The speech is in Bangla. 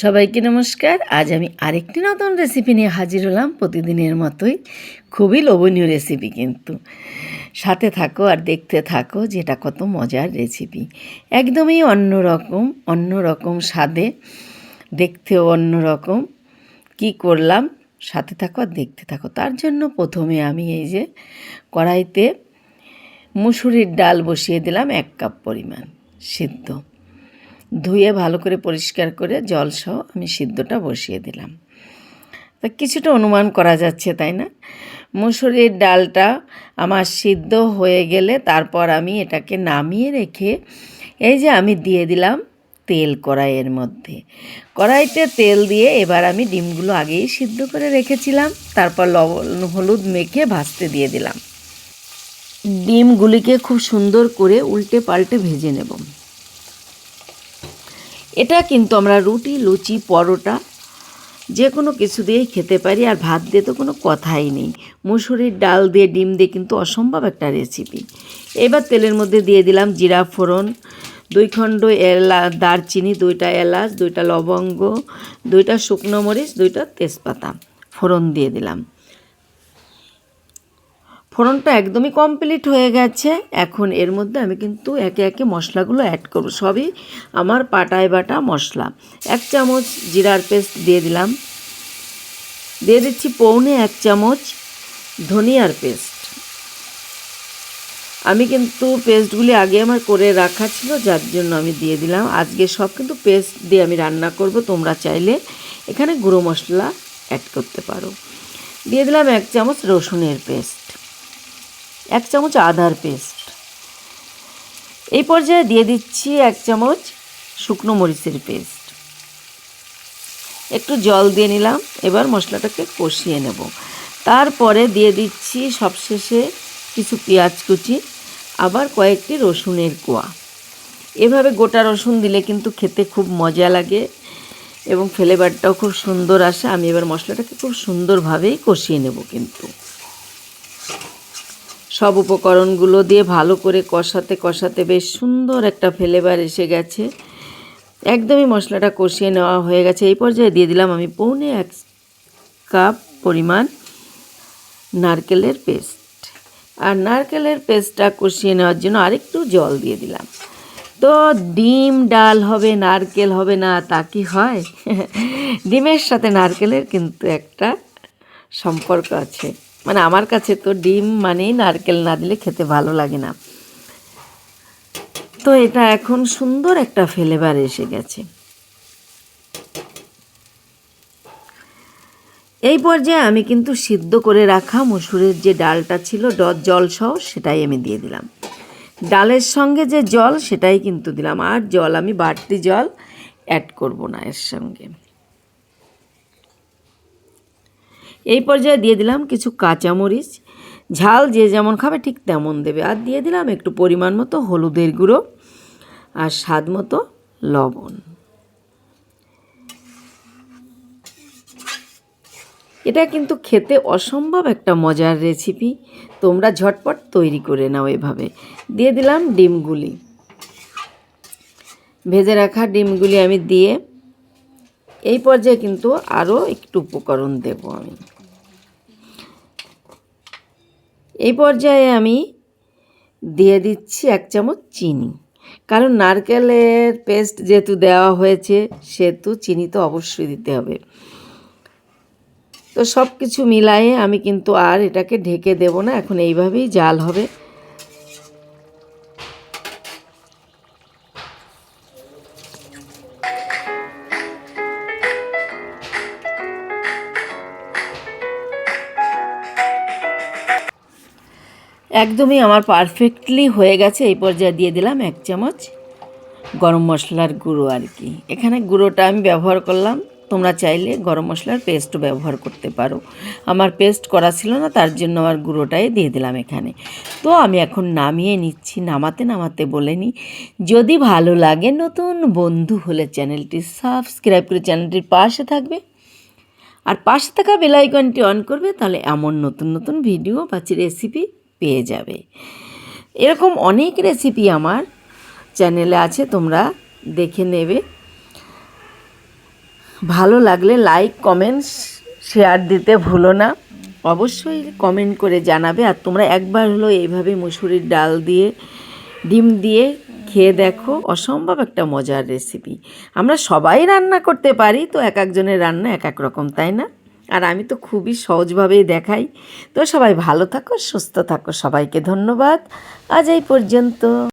সবাইকে নমস্কার। আজ আমি আরেকটি নতুন রেসিপি নিয়ে হাজির হলাম। প্রতিদিনের মতোই খুবই লোভনীয় রেসিপি কিন্তু। সাথে থাকো আর দেখতে থাকো যেটা কত মজার রেসিপি একদমই অন্যরকম অন্যরকম স্বাদে, দেখতেও অন্যরকম। কি করলাম? সাথে থাকো আর দেখতে থাকো। তার জন্য প্রথমে আমি এই যে কড়াইতে মুসুরির ডাল বসিয়ে দিলাম এক কাপ পরিমাণ সিদ্ধ। ধুয়ে ভালো করে পরিষ্কার করে জল সহ আমি সিদ্ধটা বসিয়ে দিলাম। তা কিছুটা অনুমান করা যাচ্ছে, তাই না? মুসুরির ডালটা আমার সিদ্ধ হয়ে গেলে তারপর আমি এটাকে নামিয়ে রেখে এই যে আমি দিয়ে দিলাম তেল কড়াইয়ের মধ্যে। কড়াইতে তেল দিয়ে এবার আমি ডিমগুলো আগেই সিদ্ধ করে রেখেছিলাম, তারপর লবণ, হলুদ মেখে ভাজতে দিয়ে দিলাম। ডিমগুলিকে খুব সুন্দর করে উল্টে পাল্টে ভেজে নেব। এটা কিন্তু আমরা রুটি, লুচি, পরোটা যে কোনো কিছু দিয়েই খেতে পারি আর ভাত দিয়ে তো কোনো কথাই নেই। মুসুরির ডাল দিয়ে, ডিম দিয়ে কিন্তু অসম্ভব একটা রেসিপি এবার তেলের মধ্যে দিয়ে দিলাম জিরা ফোড়ন, দুই খণ্ড এলা, দারচিনি, দুইটা এলাচ, দুইটা লবঙ্গ, দুইটা শুকনো মরিচ, দুইটা তেজপাতা। ফোড়ন দিয়ে দিলাম। ফোড়নটা একদমই কমপ্লিট হয়ে গেছে। এখন এর মধ্যে আমি কিন্তু একে একে মশলাগুলো অ্যাড করব। সবই আমার পাটায় বাটা মশলা। এক চামচ জিরার পেস্ট দিয়ে দিলাম। দিয়ে দিচ্ছি পৌনে এক চামচ ধনিয়ার পেস্ট আমি কিন্তু পেস্টগুলি আগে আমার করে রাখা ছিল, যার জন্য আমি দিয়ে দিলাম। আজকে সব কিন্তু পেস্ট দিয়ে আমি রান্না করব। তোমরা চাইলে এখানে গুঁড়ো মশলা অ্যাড করতে পারো। দিয়ে দিলাম এক চামচ রসুনের পেস্ট এক চামচ আদার পেস্ট। এই পর্যায়ে দিয়ে দিচ্ছি এক চামচ শুকনো মরিচের পেস্ট। একটু জল দিয়ে নিলাম, এবার মশলাটাকে কষিয়ে নেব। তারপরে দিয়ে দিচ্ছি সবশেষে কিছু পেঁয়াজ কুচি, আবার কয়েকটি রসুনের কোয়া। এভাবে গোটা রসুন দিলে কিন্তু খেতে খুব মজা লাগে এবং ফ্লেভারটাও খুব সুন্দর আসে। আমি এবার মশলাটাকে খুব সুন্দরভাবেই কষিয়ে নেব কিন্তু। সব উপকরণগুলো দিয়ে ভালো করে কষাতে কষাতে বেশ সুন্দর একটা ফ্লেভার এসে গেছে। একদমই মশলাটা কষিয়ে নেওয়া হয়ে গেছে। এই পর্যায়ে দিয়ে দিলাম আমি পৌনে এক কাপ পরিমাণ নারকেলের পেস্ট আর নারকেলের পেস্টটা কষিয়ে নেওয়ার জন্য আরেকটু জল দিয়ে দিলাম। তো ডিম, ডাল হবে, নারকেল হবে না, তা কি হয়? ডিমের সাথে নারকেলের কিন্তু একটা সম্পর্ক আছে। মানে আমার কাছে তো ডিম মানেই নারকেল না দিলে খেতে ভালো লাগে না। তো এটা এখন সুন্দর একটা ফ্লেভার এসে গেছে। এই পর্যায়ে আমি কিন্তু সিদ্ধ করে রাখা মসুরের যে ডালটা ছিল ডট জল সহ সেটাই আমি দিয়ে দিলাম। ডালের সঙ্গে যে জল সেটাই কিন্তু দিলাম। আর জল, আমি বাড়তি জল অ্যাড করব না এর সঙ্গে। এই পর্যায়ে দিয়ে দিলাম কিছু কাঁচামরিচ। ঝাল যে যেমন খাবে ঠিক তেমন দেবে। আর দিয়ে দিলাম একটু পরিমাণ মতো হলুদের গুঁড়ো আর স্বাদ মতো লবণ। এটা কিন্তু খেতে অসম্ভব একটা মজার রেসিপি তোমরা ঝটপট তৈরি করে নাও এভাবে। দিয়ে দিলাম ডিমগুলি। ভেজে রাখা ডিমগুলি আমি দিয়ে এই পর্যায়ে কিন্তু আরও একটু উপকরণ দেব আমি। এই পর্যায়ে আমি দিয়ে দিচ্ছি এক চামচ চিনি। কারণ নারকেলের পেস্ট যেহেতু দেওয়া হয়েছে, সেহেতু চিনি তো অবশ্যই দিতে হবে। তো সব কিছু মিলাইয়ে আমি কিন্তু আর এটাকে ঢেকে দেব না, এখন এইভাবেই জাল হবে। একদমই আমার পারফেক্টলি হয়ে গেছে। এই পর্যায়ে দিয়ে দিলাম এক চামচ গরম মশলার গুঁড়ো আর কি। এখানে গুঁড়োটা আমি ব্যবহার করলাম। তোমরা চাইলে গরম মশলার পেস্টও ব্যবহার করতে পারো। আমার পেস্ট করা ছিল না, তার জন্য আমার গুঁড়োটাই দিয়ে দিলাম এখানে। তো আমি এখন নামিয়ে নিচ্ছি। নামাতে নামাতে বলে নিই যদি ভালো লাগে নতুন বন্ধু হলে চ্যানেলটি সাবস্ক্রাইব করে চ্যানেলটির পাশে থাকবে। আর পাশে থাকা বেলাইকনটি অন করবে, তাহলে এমন নতুন নতুন ভিডিও বা রেসিপি পেয়ে যাবে। এরকম অনেক রেসিপি আমার চ্যানেলে আছে, তোমরা দেখে নেবে। ভালো লাগলে লাইক কমেন্টস শেয়ার দিতে ভুলো না। অবশ্যই কমেন্ট করে জানাবে। আর তোমরা একবার হলো এইভাবে মুসুরির ডাল দিয়ে, ডিম দিয়ে খেয়ে দেখো, অসম্ভব একটা মজার রেসিপি আমরা সবাই রান্না করতে পারি, তো এক একজনের রান্না এক এক রকম, তাই না? আর আমি তো খুবই সহজভাবেই দেখাই। তো সবাই ভালো থাকো, সুস্থ থাকো, সবাইকে ধন্যবাদ। আজ এই পর্যন্ত।